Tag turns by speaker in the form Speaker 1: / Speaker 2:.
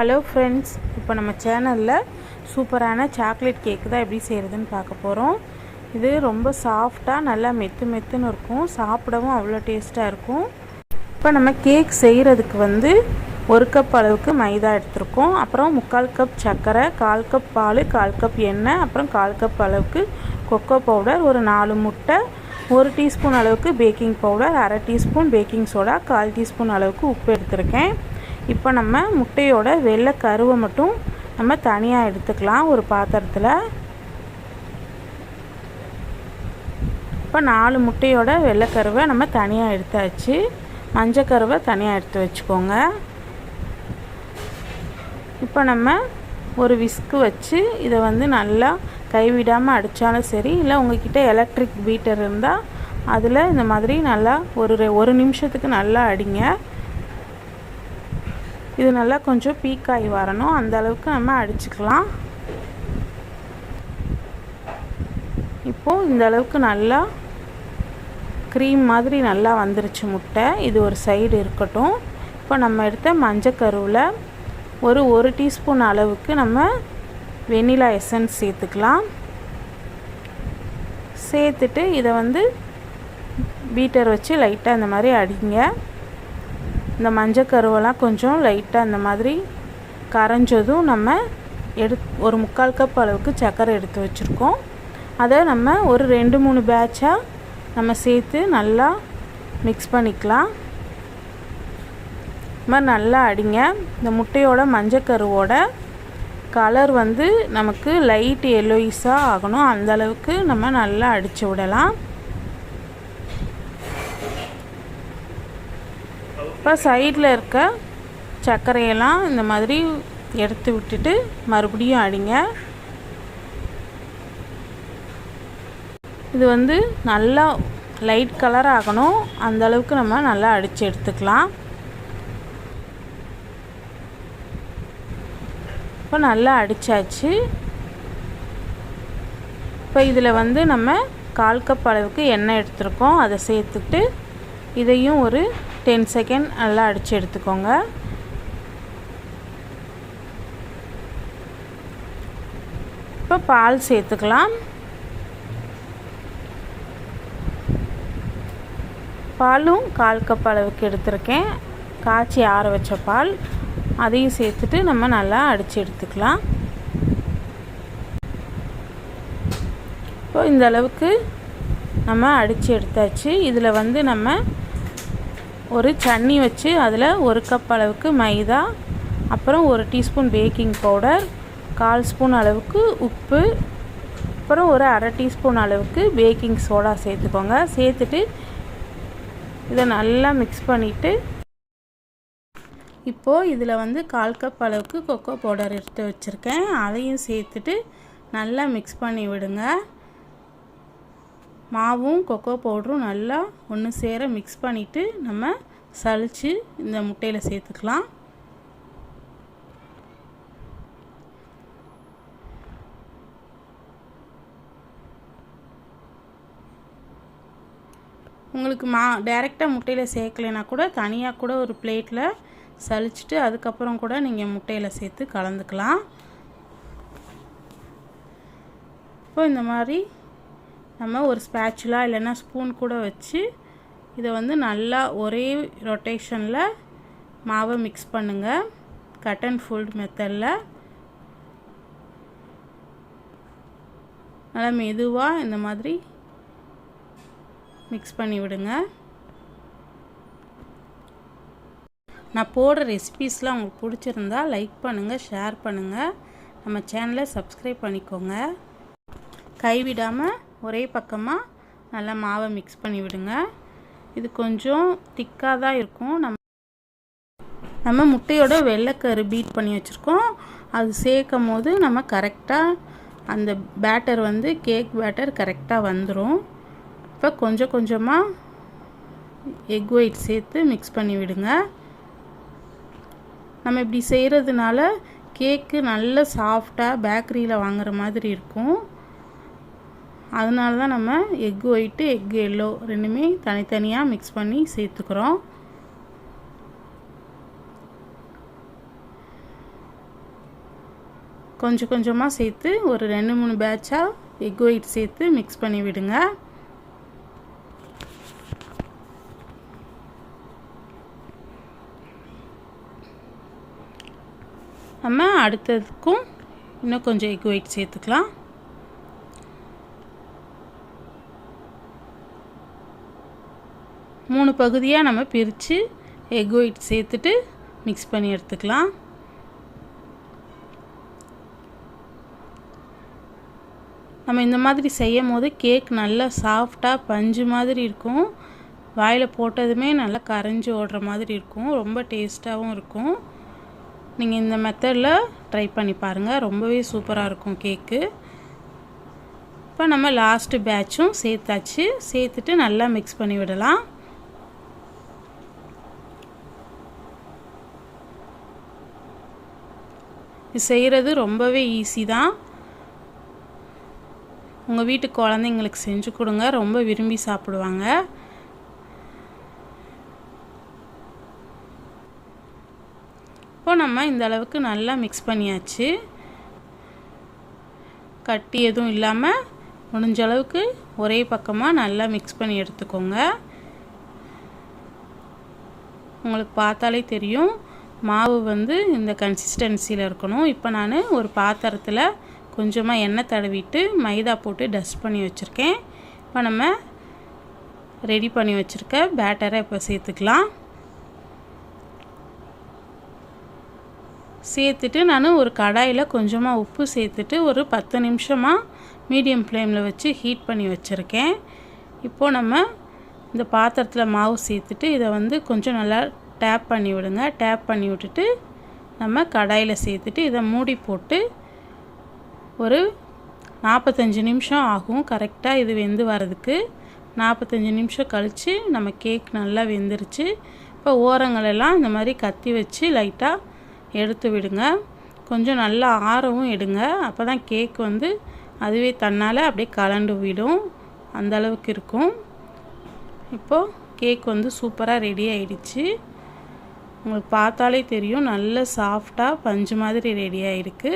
Speaker 1: Hello friends இப்போ நம்ம சேனலில் சூப்பரான சாக்லேட் கேக்கு தான் எப்படி செய்கிறதுன்னு பார்க்க போகிறோம் இது ரொம்ப சாஃப்டாக நல்லா மெத்து மெத்துன்னு இருக்கும். சாப்பிடவும் அவ்வளோ டேஸ்ட்டாக இருக்கும். இப்போ நம்ம கேக் செய்கிறதுக்கு வந்து ஒரு கப் அளவுக்கு மைதா எடுத்திருக்கோம். அப்புறம் முக்கால் கப் சர்க்கரை கால் கப் பால் கால் கப் எண்ணெய் அப்புறம் கால் கப் அளவுக்கு கொக்கோ பவுடர் ஒரு நாலு முட்டை ஒரு டீஸ்பூன் அளவுக்கு பேக்கிங் பவுடர் அரை டீஸ்பூன் பேக்கிங் சோடா கால் டீஸ்பூன் அளவுக்கு உப்பு எடுத்திருக்கேன். இப்போ நம்ம முட்டையோட வெள்ளை கருவை மட்டும் நம்ம தனியாக எடுத்துக்கலாம் ஒரு பாத்திரத்தில். இப்போ நாலு முட்டையோட வெள்ளைக்கருவை நம்ம தனியாக எடுத்தாச்சு. மஞ்சக்கருவை தனியாக எடுத்து வச்சுக்கோங்க. இப்போ நம்ம ஒரு விஸ்கு வச்சு இதை வந்து நல்லா கைவிடாமல் அடித்தாலும் சரி இல்லை உங்ககிட்ட எலக்ட்ரிக் பீட்டர் இருந்தால் அதில் இந்த மாதிரி நல்லா ஒரு ஒரு நிமிஷத்துக்கு நல்லா அடிங்க. இது நல்லா கொஞ்சம் பீக்காகி வரணும். அந்த அளவுக்கு நம்ம அடிச்சுக்கலாம். இப்போது இந்த அளவுக்கு நல்லா க்ரீம் மாதிரி நல்லா வந்துருச்சு முட்டை. இது ஒரு சைடு இருக்கட்டும். இப்போ நம்ம எடுத்த மஞ்சக்கருவில் ஒரு ஒரு டீஸ்பூன் அளவுக்கு நம்ம வெனிலா எசன்ஸ் சேர்த்துக்கலாம். சேர்த்துட்டு இதை வந்து பீட்டர் வச்சு லைட்டாக இந்த மாதிரி அடிங்க. இந்த மஞ்சக்கருவெல்லாம் கொஞ்சம் லைட்டாக இந்த மாதிரி கரைஞ்சதும் நம்ம எடு ஒரு முக்கால் கப் அளவுக்கு சர்க்கரை எடுத்து வச்சுருக்கோம். அதை நம்ம ஒரு ரெண்டு மூணு பேட்சாக நம்ம சேர்த்து நல்லா மிக்ஸ் பண்ணிக்கலாம். இது மாதிரி நல்லா அடிங்க. இந்த முட்டையோட மஞ்சக்கருவோட கலர் வந்து நமக்கு லைட் எல்லோயிஸாக ஆகணும். அந்த அளவுக்கு நம்ம நல்லா அடித்து விடலாம். இப்போ சைடில் இருக்க சர்க்கரையெல்லாம் இந்த மாதிரி எடுத்து விட்டுட்டு மறுபடியும் அடிங்க. இது வந்து நல்லா லைட் கலர் ஆகணும். அந்த அளவுக்கு நம்ம நல்லா அடித்து எடுத்துக்கலாம். இப்போ நல்லா அடித்தாச்சு இப்போ இதில் வந்து நம்ம கால் கப் அளவுக்கு எண்ணெய் எடுத்துருக்கோம். அதை சேர்த்துட்டு இதையும் ஒரு டென் செகண்ட் நல்லா அடித்து எடுத்துக்கோங்க. இப்போ பால் சேர்த்துக்கலாம். பாலும் கால் கப் அளவுக்கு எடுத்திருக்கேன். காய்ச்சி ஆற வச்ச பால். அதையும் சேர்த்துட்டு நம்ம நல்லா அடித்து எடுத்துக்கலாம். இப்போ இந்த அளவுக்கு நம்ம அடித்து எடுத்தாச்சு. இதில் வந்து நம்ம ஒரு சன்னி வச்சு அதில் ஒரு கப் அளவுக்கு மைதா அப்புறம் ஒரு டீஸ்பூன் பேக்கிங் பவுடர் கால் ஸ்பூன் அளவுக்கு உப்பு அப்புறம் ஒரு அரை டீஸ்பூன் அளவுக்கு பேக்கிங் சோடா சேர்த்துக்கோங்க. சேர்த்துட்டு இதை நல்லா மிக்ஸ் பண்ணிவிட்டு இப்போது இதில் வந்து கால் கப் அளவுக்கு கொக்கோ பவுடர் எடுத்து வச்சுருக்கேன். அதையும் சேர்த்துட்டு நல்லா மிக்ஸ் பண்ணி விடுங்க. மாவும் கொக்கோ பவுடரும் நல்லா ஒன்று சேர மிக்ஸ் பண்ணிவிட்டு நம்ம சளிச்சு இந்த முட்டையில் சேர்த்துக்கலாம். உங்களுக்கு மா டைரெக்டாக முட்டையில் சேர்க்கலைன்னா கூட தனியாக கூட ஒரு பிளேட்டில் சலிச்சுட்டு அதுக்கப்புறம் கூட நீங்கள் முட்டையில் சேர்த்து கலந்துக்கலாம். இப்போ இந்த மாதிரி நம்ம ஒரு ஸ்பேச்சுலா இல்லைன்னா ஸ்பூன் கூட வச்சு இதை வந்து நல்லா ஒரே ரொட்டேஷனில் மாவை மிக்ஸ் பண்ணுங்கள் கட் அண்ட் ஃபோல்ட் மெத்தடில் நல்லா மெதுவாக இந்த மாதிரி மிக்ஸ் பண்ணி விடுங்க. நான் போடுற ரெசிபீஸ்லாம் உங்களுக்கு பிடிச்சிருந்தா லைக் பண்ணுங்கள் ஷேர் பண்ணுங்கள் நம்ம சேனலை சப்ஸ்கிரைப் பண்ணிக்கோங்க. கைவிடாமல் ஒரே பக்கமாக நல்லா மாவை மிக்ஸ் பண்ணி விடுங்க இது கொஞ்சம் திக்காக தான் இருக்கும். நம்ம நம்ம முட்டையோட வெள்ளைக்கரு பீட் பண்ணி வச்சுருக்கோம். அது சேர்க்கும் போது நம்ம கரெக்டாக அந்த பேட்டர் வந்து கேக் பேட்டர் கரெக்டாக வந்துடும் இப்போ கொஞ்சம் கொஞ்சமாக எக் ஒயிட் சேர்த்து மிக்ஸ் பண்ணி விடுங்க நம்ம இப்படி செய்கிறதுனால கேக்கு நல்ல சாஃப்டாக பேக்கரியில் வாங்குற மாதிரி இருக்கும். அதனால தான் நம்ம எக் ஒயிட்டு எக் எல்லோ ரெண்டுமே தனித்தனியாக மிக்ஸ் பண்ணி சேர்த்துக்கிறோம். கொஞ்சம் கொஞ்சமாக சேர்த்து ஒரு ரெண்டு மூணு பேட்சாக எக் ஒயிட் சேர்த்து மிக்ஸ் பண்ணி விடுங்க. நம்ம அடுத்ததுக்கும் இன்னும் கொஞ்சம் எக் ஒயிட் சேர்த்துக்கலாம். மூணு பகுதியாக நம்ம பிரித்து எக் ஒயிட் சேர்த்துட்டு மிக்ஸ் பண்ணி எடுத்துக்கலாம். நம்ம இந்த மாதிரி செய்யும் போது கேக் நல்லா சாஃப்டாக பஞ்சு மாதிரி இருக்கும். வாயில் போட்டதுமே நல்லா கரைஞ்சி ஓடுற மாதிரி இருக்கும். ரொம்ப டேஸ்ட்டாகவும் இருக்கும். நீங்கள் இந்த மெத்தடில் ட்ரை பண்ணி பாருங்கள் ரொம்பவே சூப்பராக இருக்கும் கேக்கு இப்போ நம்ம லாஸ்ட்டு பேட்சும் சேர்த்தாச்சு. சேர்த்துட்டு நல்லா மிக்ஸ் பண்ணி விடலாம். செய்கிறது ரொம்பவே ஈஸி தான். உங்கள் வீட்டு குழந்தைங்களுக்கு செஞ்சு கொடுங்க. ரொம்ப விரும்பி சாப்பிடுவாங்க. இப்போ நம்ம இந்த அளவுக்கு நல்லா மிக்ஸ் பண்ணியாச்சு. கட்டி எதுவும் இல்லாமல் முடிஞ்ச அளவுக்கு ஒரே பக்கமாக நல்லா மிக்ஸ் பண்ணி எடுத்துக்கோங்க. உங்களுக்கு பார்த்தாலே தெரியும். மாவு வந்து இந்த கன்சிஸ்டன்சியில் இருக்கணும். இப்போ நான் ஒரு பாத்திரத்தில் கொஞ்சமாக எண்ணெய் தடவிட்டு மைதா போட்டு டஸ்ட் பண்ணி வச்சுருக்கேன். இப்போ நம்ம ரெடி பண்ணி வச்சுருக்க பேட்டரை இப்போ சேர்த்துக்கலாம். சேர்த்துட்டு நான் ஒரு கடாயில் கொஞ்சமாக உப்பு சேர்த்துட்டு ஒரு பத்து நிமிஷமாக மீடியம் ஃப்ளேமில் வச்சு ஹீட் பண்ணி வச்சுருக்கேன். இப்போது நம்ம இந்த பாத்திரத்தில் மாவு சேர்த்துட்டு இதை வந்து கொஞ்சம் நல்லா டேப் பண்ணி விடுங்க. டேப் பண்ணி விட்டுட்டு நம்ம கடாயில் சேர்த்துட்டு இதை மூடி போட்டு ஒரு நாற்பத்தஞ்சு நிமிஷம் ஆகும். கரெக்டாக இது வெந்து வரதுக்கு நாற்பத்தஞ்சு நிமிஷம் கழித்து நம்ம கேக் நல்லா வெந்துருச்சு. இப்போ ஓரங்களெல்லாம் இந்த மாதிரி கத்தி வச்சு லைட்டாக எடுத்து விடுங்க. கொஞ்சம் நல்லா ஆறவும் எடுங்க. அப்போ தான் கேக் வந்து அதுவே தன்னால் அப்படியே கலண்டு விடும். அந்த அளவுக்கு இருக்கும். இப்போது கேக் வந்து சூப்பராக ரெடி ஆயிடுச்சு. உங்களுக்கு பார்த்தாலே தெரியும். நல்ல சாஃப்டாக பஞ்சு மாதிரி ரெடி ஆகிருக்கு